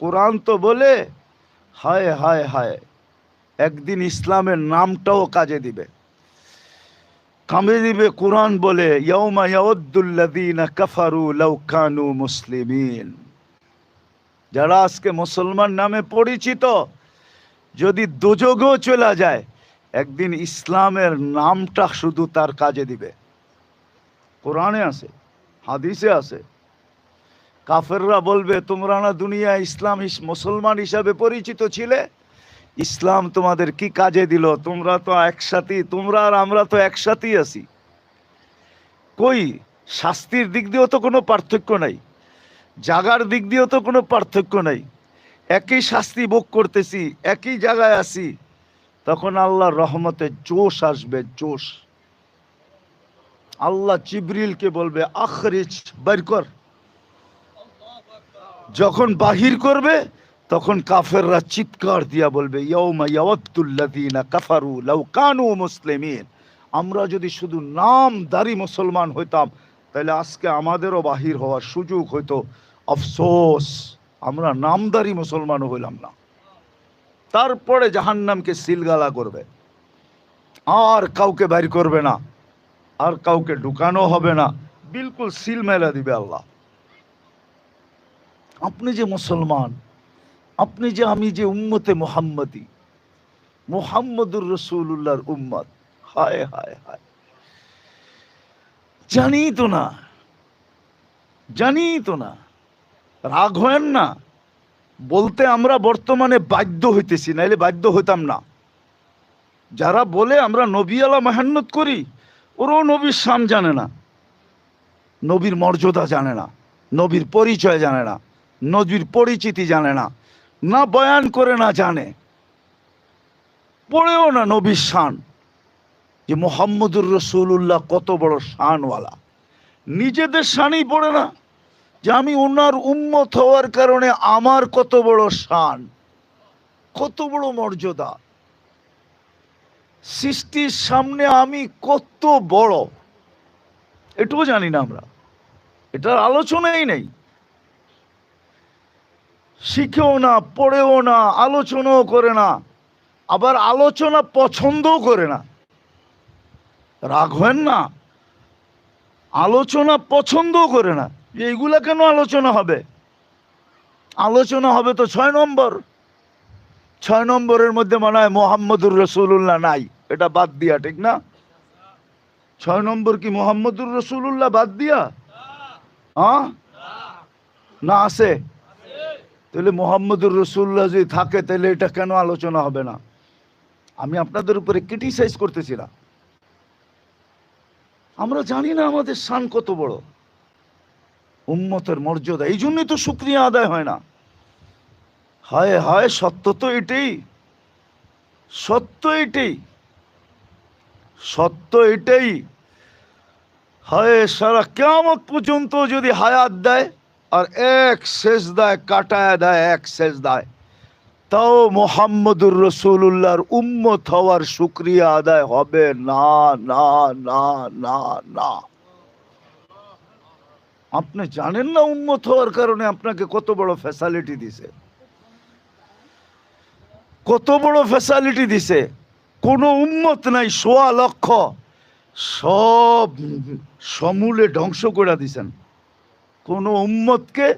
কোরআন তো বলে, হায় হায় হায়, একদিন ইসলামের নামটাও কাজে দিবে। কামে দিবে কোরআন বলে কাফারু লাউ কানু মুসলিমিন। যারা আজকে মুসলমান নামে পরিচিত, যদি দুযোগও চলে যায়, একদিন ইসলামের নামটা শুধু তার কাজে দিবে। কোরআনে আছে, হাদিসে আছে কাফেররা বলবে, তোমরা না দুনিয়া ইসলাম ইস- মুসলমান হিসাবে পরিচিত ছিলে? ইসলাম তোমাদের কি কাজে দিল? তোমরা তো একসাথেই তোমরা আর আমরা তো একসাথেই আছি। কই? শাস্তির দিক দিয়েও তো কোনো পার্থক্য নাই। জাগার দিক দিয়েও তো কোনো পার্থক্য নাই। একই শাস্তি ভোগ করতেছি, একই জায়গায় আছি। তখন আল্লাহর রহমতে জোশ আসবে, জোশ। আল্লাহ চিবরিলকে বলবে, আখরিজ, বের কর। যখন বাহির করবে, তখন কাফেররা চিৎকার দিয়া বলবে কাফারু লাউ কানু মুসলিমিন। আমরা যদি শুধু নামদারি মুসলমান হইতাম, তাহলে আজকে আমাদেরও বাহির হওয়ার সুযোগ হইতো। আফসোস, আমরা নামদারি মুসলমানও হইলাম না। তারপরে জাহান্নামকে সিলগালা করবে। আর কাউকে বাইর করবে না। আর কাউকে ঢুকানো হবে না। বিলকুল সিল মেলা দিবে আল্লাহ। আপনি যে মুসলমান, আপনি যে আমি যে উম্মতে মোহাম্মদী, মোহাম্মদুর রসুল্লাহর উম্মত। হায় হায় হায়। জানি তো না, জানি তো না, রাগ হয় না। বলতে আমরা বর্তমানে বাধ্য হইতেছি, নাইলে বাধ্য হইতাম না। যারা বলে আমরা নবী আলা মেহান্নত করি, ওরাও নবীর শান জানে না, নবীর মর্যাদা জানে না, নবীর পরিচয় জানে না। নবীর পরিচিতি জানে না না বয়ান করে, না জানে। পড়েও না নবীর শান। যে মোহাম্মদুর রসুল্লাহ কত বড় শানওয়ালা। নিজেদের শানই পড়ে না যে আমি ওনার উন্মত হওয়ার কারণে আমার কত বড় শান, কত বড় মর্যাদা। সৃষ্টির সামনে আমি কত বড়, এটুকু জানি না আমরা। এটার আলোচনাই নেই। শিখেও না, পড়েও না, আলোচনাও করে না, আবার আলোচনা পছন্দও করে না। রাগ হয় না, আলোচনা পছন্দও করে না। যে এইগুলা কেন আলোচনা হবে? আলোচনা হবে তো ছয় নম্বর। ছয় নম্বরের মধ্যে মনে হয় মোহাম্মদুর রসুল্লাহ নাই, এটা বাদ দিয়া, ঠিক না? ছয় নম্বর কি মোহাম্মদুর রসুল্লাহ বাদ দিয়া? হ্যাঁ না আছে। তাহলে মোহাম্মদুর রসুল্লাহ যদি থাকে, তাহলে এটা কেন আলোচনা হবে না? আমি আপনাদের উপরে ক্রিটিসাইজ করতেছি না। আমরা জানি না আমাদের শান কত বড়। উম্মতের মর্যাদা, এই জন্যই তো শুক্রিয়া আদায় হয় না। হায় হায়, সত্য তো এটাই। সত্য এটাই। সত্য এটাই। হায়, সারা কেমত পর্যন্ত যদি হায়াত দেয় আর এক শেষ দেয় কাটায় দেয়, এক শেষ দেয় তাও মোহাম্মদুর রসুল্লাহর উম্মত হওয়ার শুক্রিয়া আদায় হবে না না না না না। আপনি জানেন না উন্মত হওয়ার কারণে আপনাকে কত বড় ফ্যাসালিটি দিছে? কত বড় ফ্যাসালিটি দিছে? কোনো উন্মত নাই, সোয়া লক্ষ। সব সমূলে ধ্বংস করে দিছেন। কোনো উম্মতকে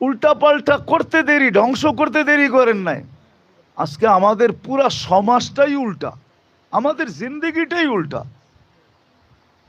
উল্টাপাল্টা করতে দেরি, ধ্বংস করতে দেরি করেন নাই। আজকে আমাদের পুরা সমাজটাই উল্টা, আমাদের জিন্দগিটাই উল্টা।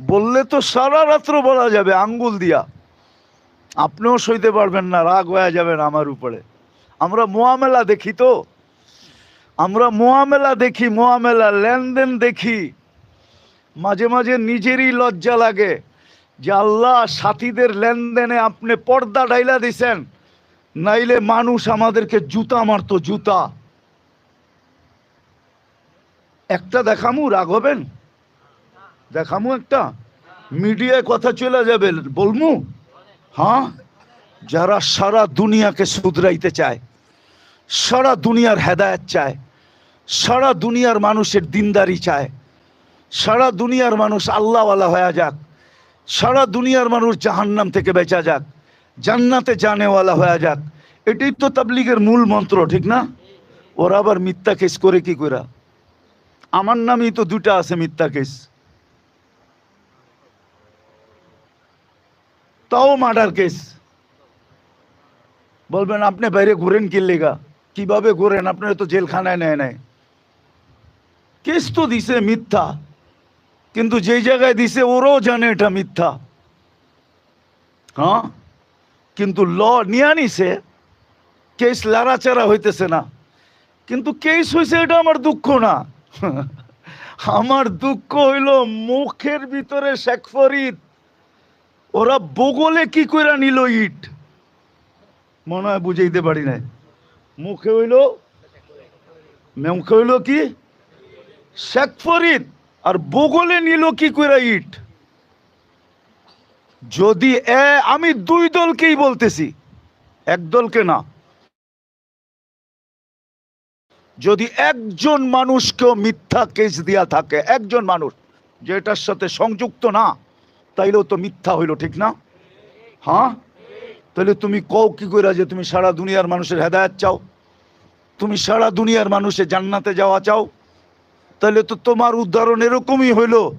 বললে তো সারা রাত্র বলা যাবে, আঙ্গুল দিয়া। আপনিও সইতে পারবেন না, রাগ হয়ে যাবেন আমার উপরে। আমরা মোয়ামেলা দেখি তো। আমরা মোয়ামেলা দেখি মোয়ামেলা লেনদেন দেখি। মাঝে মাঝে নিজেরই লজ্জা লাগে। যে আল্লাহ সাথীদের লেনদেনে আপনি পর্দা ডাইলা দিছেন, নাইলে মানুষ আমাদেরকে জুতা মারতো, জুতা। একটা দেখামু, রাগ হবেন? দেখামু একটা? মিডিয়ায় কথা চলে যাবে, বলমু? হ্যাঁ? যারা সারা দুনিয়াকে শুধরাইতে চায়, সারা দুনিয়ার হেদায়েত চায়, সারা দুনিয়ার মানুষের দিনদারি চায়, সারা দুনিয়ার মানুষ আল্লাহওয়ালা হয়ে যাক। সারা দুনিয়ার মানুষ জাহান্নাম থেকে বেঁচা যাক, জান্নাতে জানেওয়ালা হয়ে যাক। এটাই তো তাবলিগের মূল মন্ত্র, ঠিক না? ওরা আবার মিথ্যা কেস করে কি করা আমার নামই তো দুটা আছে মিথ্যা কেস। তাও মার্ডার কেস। বলবেন, আপনি বাইরে ঘুরেন লেগা? কীভাবে ঘুরেন? আপনারা তো জেলখানায় নেয় নেয় কেস তো দিছে মিথ্যা। কিন্তু যেই জায়গায় দিছে, ওরাও জানে এটা মিথ্যা। হ্যাঁ? কিন্তু ল নিয়ে নিছে, কেস লাড়াচাড়া হইতেছে না। কিন্তু কেস হয়েছে এটা আমার দুঃখ না। আমার দুঃখ হইল মুখের ভিতরে শেখ ফরিদ। ওরা বগলে কি কইরা নিল ইট? মনে হয় বুঝাইতে পারি নাই। মুখে হইল মুখে হইল কি? শেখ ফরিদ। আর বগলে নিল কি কইরা ইট? যদি আমি দুই দলকেই বলতেছি, এক দলকে না। যদি একজন মানুষকেও মিথ্যা কেস দিয়া থাকে, একজন মানুষ, যেটার সাথে সংযুক্ত না, তাইলেও তো মিথ্যা হইল, ঠিক না? হ্যাঁ? তাহলে তুমি কও কি কইরা যে তুমি সারা দুনিয়ার মানুষের হেদায়ত চাও? তুমি সারা দুনিয়ার মানুষের জান্নাতে যাওয়া চাও? তাহলে তো তোমার উদাহরণ এরকমই হইল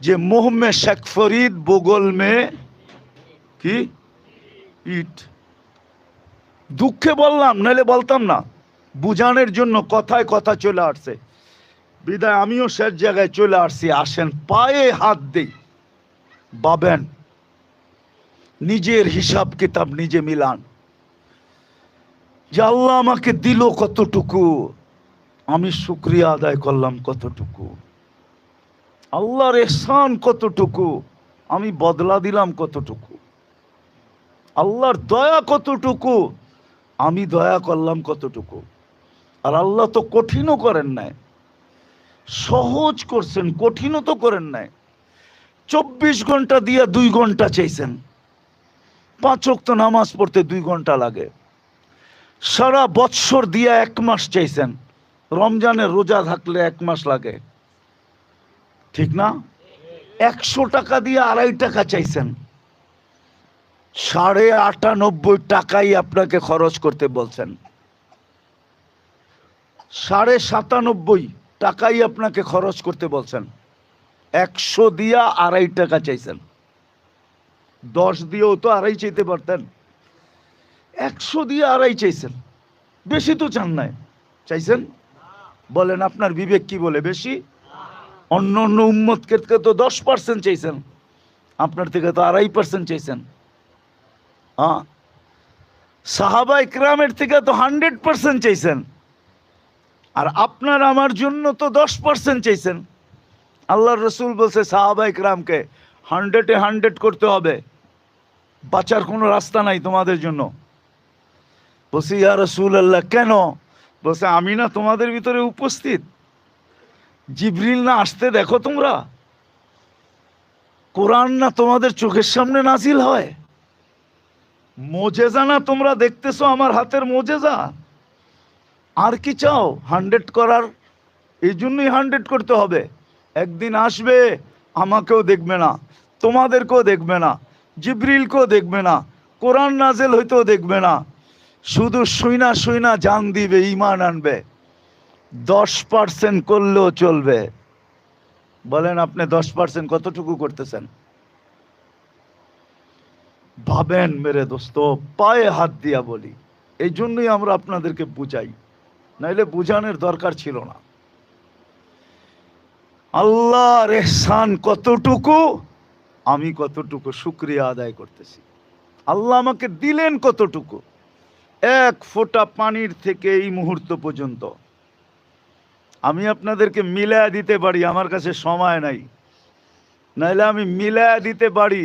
যে মোহম্মে শেখ ফরিদ বগল মে কি? ইট। দুঃখে বললাম, নাহলে বলতাম না। বুঝানোর জন্য কথায় কথা চলে আসছে। বিদায়, আমিও শেষ জায়গায় চলে আসছি। আসেন, পায়ে হাত দিই। বাবেন নিজের হিসাব কিতাব নিজে মিলান। যে আল্লাহ আমাকে দিল কতটুকু? আমি শুক্রিয়া আদায় করলাম কতটুকু? আল্লাহর এহসান কতটুকু? আমি বদলা দিলাম কতটুকু? আল্লাহর দয়া কতটুকু? আমি দয়া করলাম কতটুকু? আর আল্লাহ তো কঠিনও করেন নাই। সহজ করছেন, কঠিনও তো করেন নাই। চব্বিশ ঘণ্টা দিয়া দুই ঘণ্টা চাইছেন। পাঁচ ওয়াক্ত নামাজ পড়তে দুই ঘণ্টা লাগে। সারা বৎসর দিয়া এক মাস চাইছেন। রমজানের রোজা থাকলে এক মাস লাগে। ঠিক না? একশো টাকা দিয়ে আড়াই টাকা চাইছেন। সাড়ে আটানব্বই টাকাই আপনাকে খরচ করতে বলছেন। সাড়ে সাতানব্বই টাকাই আপনাকে খরচ করতে বলছেন। একশো দিয়া আড়াই টাকা চাইছেন। দশ দিয়েও তো আড়াই চাইতে পারতেন। একশো দিয়ে আড়াই চাইছেন। বেশি তো চান নাই। চাইছেন? বলেন, আপনার বিবেক কি বলে বেশি? অন্য অন্য উম্মত থেকে তো দশ পার্সেন্ট চাইছেন। আপনার থেকে তো আড়াই পার্সেন্ট চাইছেন। হ্যাঁ সাহাবা ইকরামের থেকে তো হান্ড্রেড পার্সেন্ট চাইছেন। আর আপনার আমার জন্য তো দশ পার্সেন্ট চাইছেন। আল্লাহ রসুল বলছে, সাহাবা ইকরামকে হান্ড্রেডে হান্ড্রেড করতে হবে। বাঁচার কোনো রাস্তা নাই তোমাদের জন্য। বলছি, ইয়া রসুল আল্লাহ কেন বলছে, আমি না তোমাদের ভিতরে উপস্থিত। জিবরিল না আসতে দেখো তোমরা। কোরআন না তোমাদের চোখের সামনে নাজিল হয়। মোজেজা না তোমরা দেখতেছো আমার হাতের মোজেজা? আর কি চাও? হান্ড্রেড করার, এই জন্যই হান্ড্রেড করতে হবে। একদিন আসবে, আমাকেও দেখবে না, তোমাদেরকেও দেখবে না, জিব্রিলকেও দেখবে না, কোরআন নাজেল হইতেও দেখবে না। শুধু শুইনা শুইনা জান দিবে ইমান আনবে। দশ পার্সেন্ট করলেও চলবে। বলেন আপনি দশ পার্সেন্ট কতটুকু করতেছেন? ভাবেন মেরে দোস্ত, পায়ে হাত দিয়া বলি। এই জন্যই আমরা আপনাদেরকে বুঝাই। নাইলে বুঝানোর দরকার ছিল না। আল্লাহর এহসান কতটুকু, আমি কতটুকু শুক্রিয়া আদায় করতেছি। আল্লাহ আমাকে দিলেন কতটুকু। এক ফোঁটা পানির থেকে এই মুহূর্ত পর্যন্ত। আমি আপনাদেরকে মিলায়া দিতে পারি, আমার কাছে সময় নাই। নাইলে আমি মিলায়া দিতে পারি,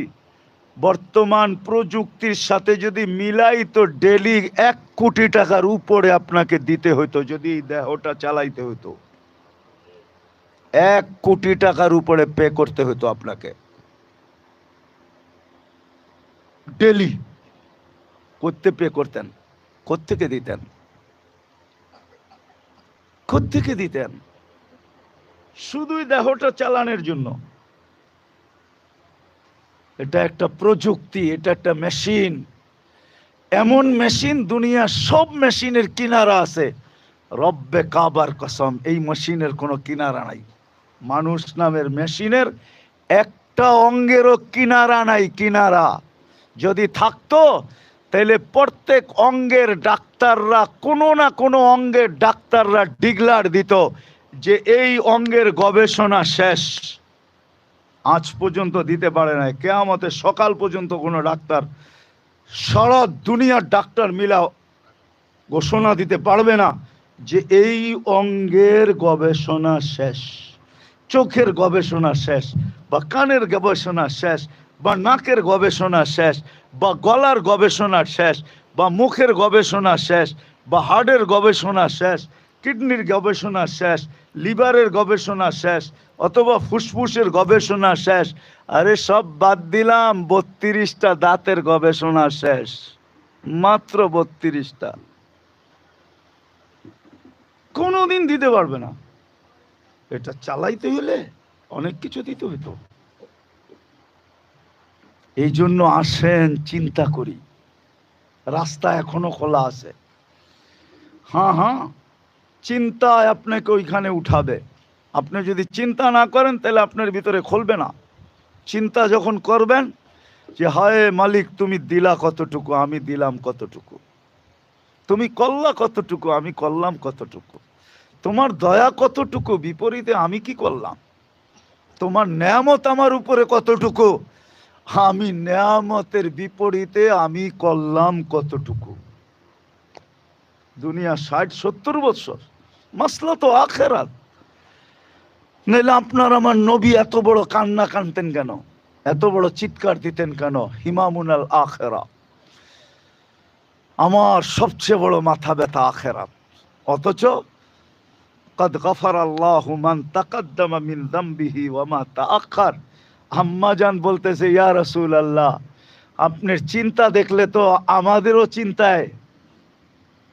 বর্তমান প্রযুক্তির সাথে যদি মিলাই তো ডেলি এক কোটি টাকার উপরে আপনাকে দিতে হতো যদি দেহটা চালাইতে হতো এক কোটি টাকার উপরে পে করতে হতো আপনাকে। ডেলি করতে, পে করতেন। কোত্থেকে দিতেন? কোত্থেকে দিতেন? শুধুই দেহটা চালানোর জন্য। এটা একটা প্রযুক্তি, এটা একটা মেশিন। এমন মেশিন দুনিয়া সব মেশিনের কিনারা আছে। রব্বে কাবার কসম, এই মেশিনের কোনো কিনারা নাই। মানুষ নামের মেশিনের একটা অঙ্গেরও কিনারা নাই, কিনারা। যদি থাকতো তাহলে প্রত্যেক অঙ্গের ডাক্তাররা কোনো না কোনো অঙ্গের ডাক্তাররা ডিগলার দিত যে এই অঙ্গের গবেষণা শেষ। আজ পর্যন্ত দিতে পারে না কেয়ামতে সকাল পর্যন্ত কোনো ডাক্তার, সারা দুনিয়ার ডাক্তার মিলা ঘোষণা দিতে পারবে না যে এই অঙ্গের গবেষণা শেষ, চোখের গবেষণা শেষ বা কানের গবেষণা শেষ। বা নাকের গবেষণা শেষ, বা গলার গবেষণা শেষ, বা মুখের গবেষণা শেষ, বা হার্টের গবেষণা শেষ, কিডনির গবেষণা শেষ, লিভারের গবেষণা শেষ, অথবা ফুসফুসের গবেষণা শেষ, আরে সব বাদ দিলাম, বত্রিশটা দাঁতের গবেষণা শেষ, মাত্র বত্রিশটা। কোনোদিন দিতে পারবে না। এটা চালাইতে হলে অনেক কিছু দিতে হইতো। এই জন্য আসেন, চিন্তা করি। রাস্তা এখনও খোলা আছে। হ্যাঁ হ্যাঁ চিন্তায় আপনাকে ওইখানে উঠাবে। আপনি যদি চিন্তা না করেন, তাহলে আপনার ভিতরে খুলবে না। চিন্তা যখন করবেন যে, হায় মালিক, তুমি দিলা কতটুকু, আমি দিলাম কতটুকু? তুমি করলা কতটুকু, আমি করলাম কতটুকু? তোমার দয়া কতটুকু? বিপরীতে আমি কি করলাম? তোমার নেয়ামত আমার উপরে কতটুকু? আমি নেয়ামতের বিপরীতে আমি করলাম কতটুকু? দুনিয়া ষাট, সত্তর বছর। মাসলা তো আখেরাত। নাহলে আপনার আমার নবী এত বড় কান্না কানতেন কেন? এত বড় চিৎকার দিতেন কেন? হিমামুনাল আখেরা। আমার সবচেয়ে বড় মাথা ব্যথা আখেরাত। অথচ কদ গফার আল্লাহ মান তাকাদ্দামা মিন দামবিহি ওয়া মা তাআখার। আম্মা জান বলতেছে, ইয়া রাসূল আল্লাহ আপনার চিন্তা দেখলে তো আমাদেরও চিন্তায়,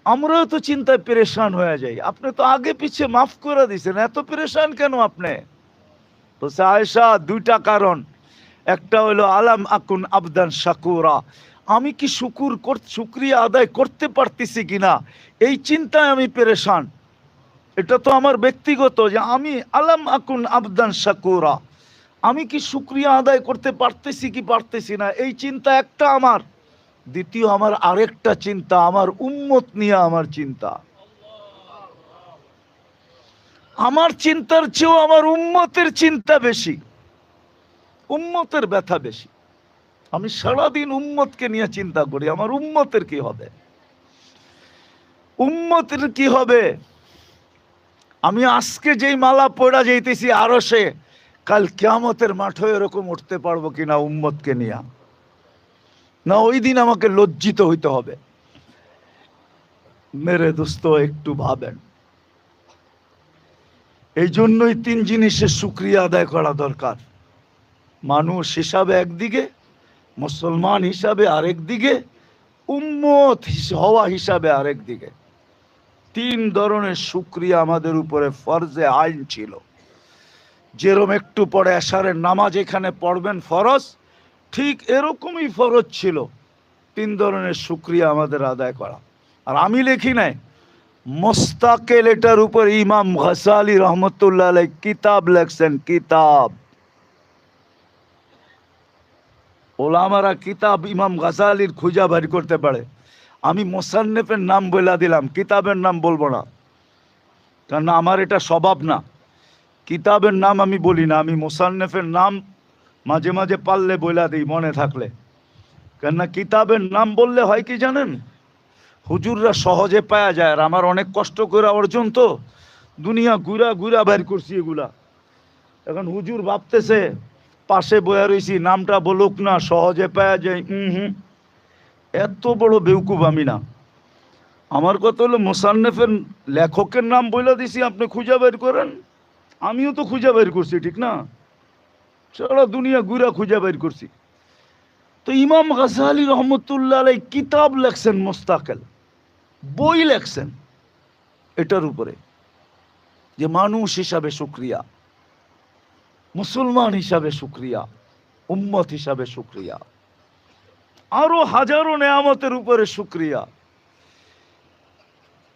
আমরাও তো চিন্তায় পেরেশান হয়ে যাই। আপনি তো আগে পিছে মাফ করে দিয়েছেন এত পেরেশান কেন আপনি? বলছে, আয়েশা, দুইটা কারণ। একটা হলো, আলাম আকুন আবদান শাকুরা। আমি কি শুকুর কর, শুক্রিয়া আদায় করতে পারতেছি কিনা? এই চিন্তায় আমি পেরেশান। এটা তো আমার ব্যক্তিগত যে আমি আলাম আকুন আবদান শাকুরা। আমি কি শুক্রিয়া আদায় করতে পারতেছি কি পারতেছি না? এই চিন্তা একটা আমার। দ্বিতীয় আমার আরেকটা চিন্তা, আমার উম্মত নিয়ে আমার চিন্তা। আমার চিন্তার চেয়েও আমার উম্মতের চিন্তা বেশি। উম্মতের ব্যথা বেশি। আমি সারাদিন উম্মতকে নিয়ে চিন্তা করি, আমার উম্মতের কি হবে? উম্মতের কি হবে? আমি আজকে যেই মালা পড়া যাইতেছি আরও সে কাল কিয়ামতের মাঠে এরকম উঠতে পারব কিনা উম্মতকে নিয়ে। না, ওই দিন আমাকে লজ্জিত হইতে হবে। মেরে দোস্ত, একটু ভাবেন। এই জন্যই তিন জিনিসের সুক্রিয়া আদায় করা দরকার। মানুষ হিসাবে একদিকে, মুসলমান হিসাবে আরেক দিকে উম্মত হওয়া হিসাবে আরেক দিকে তিন ধরনের সুক্রিয়া আমাদের উপরে ফরজে আইন ছিল। যেরম একটু পরে এশারের নামাজ এখানে পড়বেন ফরজ, ঠিক এরকমই ফরজ ছিল। তিন ধরনের সুক্রিয়া আমাদের আদায় করা। আর আমি লিখি নাই মোস্তাকেল এটার উপর ইমাম ঘসালি রহমতুল্লাহ আলাই কিতাব লেখছেন, কিতাব। ওলামারা কিতাব ইমাম গাজালির খুঁজা বের করতে পারে। আমি মোসান্নেফের নাম বলে দিলাম, কিতাবের নাম বলব না। কারণ আমার এটা স্বভাব না। কিতাবের নাম আমি বলি না, আমি মোসান্নেফের নাম মাঝে মাঝে পারলে বইলা দিই, মনে থাকলে। কেননা কিতাবের নাম বললে হয় কি জানেন? হুজুররা সহজে পাওয়া যায়, আর আমার অনেক কষ্ট করে অর্জন তো। দুনিয়া গুড়া গুড়া বের করছি এগুলা। এখন হুজুর ভাবতেছে, পাশে বয়া রয়েছি নামটা বলুক না, সহজে পাওয়া যায় হুম হুম। এত বড় বেউকুব আমি না। আমার কথা হলো, মোসান্নেফের লেখকের নাম বইলা দিছি, আপনি খুঁজে বের করেন। আমিও তো খুঁজে বের করছি, ঠিক না? সারা দুনিয়া ঘুরা খুঁজে বের করছি। তো ইমাম গাজালি রহমতুল্লাহ কিতাব লেখছেন মোস্তাকেল, বই লেখছেন এটার উপরে, যে মানুষ হিসাবে সুক্রিয়া, মুসলমান হিসাবে সুক্রিয়া, উম্মত হিসাবে সুক্রিয়া, আরও হাজারো নেয়ামতের উপরে শুক্রিয়া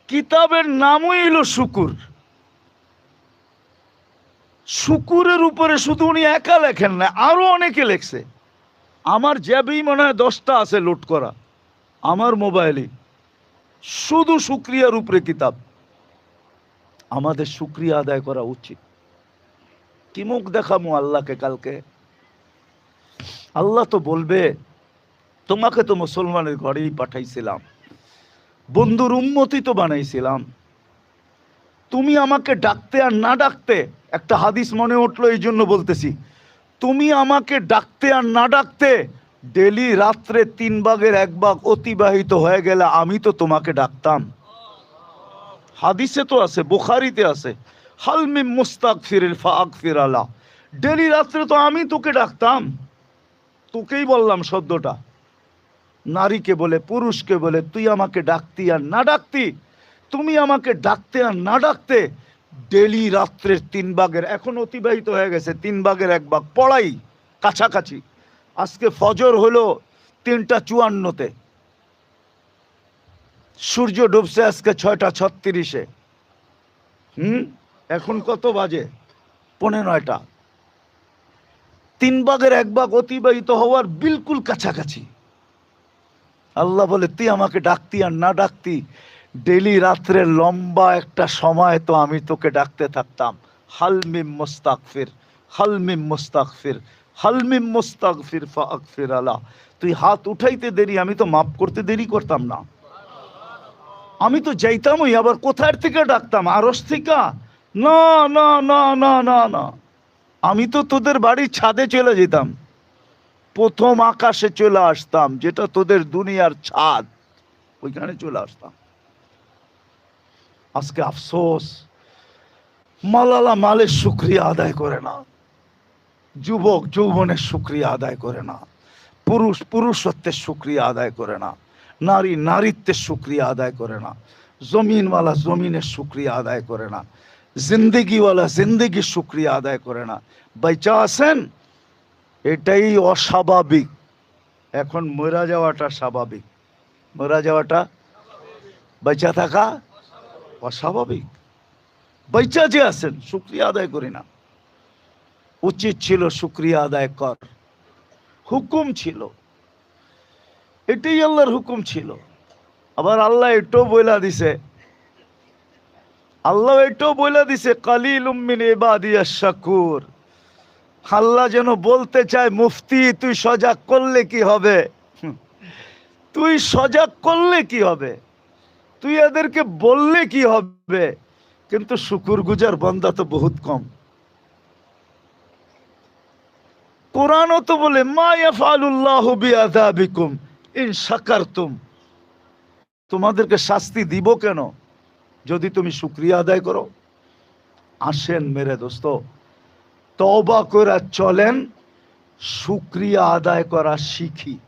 কিতাবের নামই হলো শুকুর। শুকুরের উপরে শুধু উনি একা লেখেন না, আরও অনেকে লেখছে। আমার জ্যাবেই মনে হয় দশটা আছে লোড করা, আমার মোবাইলে শুধু শুক্রিয়ার উপরে কিতাব। আমাদের শুক্রিয়া আদায় করা উচিত। কি মুখ দেখামো আল্লাহকে কালকে? আল্লাহ তো বলবে, তোমাকে তো মুসলমানের ঘরেই পাঠাইছিলাম, বন্ধুর উন্মতি তো বানাইছিলাম। তুমি আমাকে ডাকতে আর না ডাকতে একটা হাদিস মনে উঠল, এই জন্য বলতেছি। তুমি আমাকে ডাকতে আর না ডাকতে, ডেলি রাত্রে তিন ভাগের এক ভাগ অতিবাহিত হয়ে গেলে আমি তো তোমাকে ডাকতাম। হাদিসে তো আছে, বুখারিতে আছে। হালমি মুস্তাক ফিরের ফাক ফিরালা ডেলি রাত্রে তো আমি তোকে ডাকতাম। তোকেই বললাম শব্দটা। নারীকে বলে, পুরুষকে বলে, তুই আমাকে ডাকতি আর না ডাকতি তুমি আমাকে ডাকতে আর না ডাকতে ডেলি রাত্রের তিন ভাগের এখন অতিবাহিত হয়ে গেছে, তিন ভাগের এক ভাগ পড়াই, কাছাকাছি। আজকে ফজর হলো তিনটা চুয়ান্নতে। সূর্য ডুবছে আজকে ছয়টা ছত্রিশে। হুম? এখন কত বাজে? পনে নয়টা। তিন ভাগের এক ভাগ অতিবাহিত হওয়ার বিলকুল কাছাকাছি। আল্লাহ বলে, তুই আমাকে ডাকতি আর না ডাকতি ডেলি রাত্রে লম্বা একটা সময় তো আমি তোকে ডাকতে থাকতাম। হালমিম মোস্তাকফির হালমিম মোস্তাকফির হালমিম মোস্তাকফির ফাকফির আলা। তুই হাত উঠাইতে দেরি, আমি তো মাফ করতে দেরি করতাম না। আমি তো যাইতামই, আবার কোথার থেকে ডাকতাম? আরস থেকে? না না না না না না। আমি তো তোদের বাড়ির ছাদে চলে যেতাম। প্রথম আকাশে চলে আসতাম, যেটা তোদের দুনিয়ার ছাদ। ওইখানে চলে আসতাম। আজকে আফসোস। মালালা মালের শুক্রিয়া আদায় করে না। যুবক যৌবনের শুক্রিয়া আদায় করে না। পুরুষ পুরুষত্বের শুক্রিয়া আদায় করে না। নারী নারীত্বের শুক্রিয়া আদায় করে না। জমিনওয়ালা জমিনের শুক্রিয়া আদায় করে না। জিন্দিগিওয়ালা জিন্দিগির শুক্রিয়া আদায় করে না। বাইচা আছেন? এটাই অস্বাভাবিক। এখন মরা যাওয়াটা স্বাভাবিক। মরা যাওয়াটা বেঁচা থাকা অস্বাভাবিক বৈচা যে আছেন, শুক্রিয়া আদায় করি না। উচিত ছিল শুক্রিয়া আদায় কর। হুকুম ছিল। এটাই আল্লাহর হুকুম ছিল। আবার আল্লাহ এটাও বইলা দিছে। আল্লাহ এটাও বইলা দিছে কালিল উম্মিন ইবাদিয়া শাকুর। আল্লাহ যেন বলতে চায়, মুফতি, তুই সজাগ করলে কি হবে। তুই সজাগ করলে কি হবে? তুই এদেরকে বললে কি হবে? কিন্তু শুকুর গুজার বন্দা তো বহুত কম। কোরআনও তো বলে ইন তোমাদেরকে শাস্তি দিব কেন? যদি তুমি শুকরিয়া আদায় করো। আসেন মেরে দোস্ত, তওবা করা চলেন, শুক্রিয়া আদায় করা শিখি।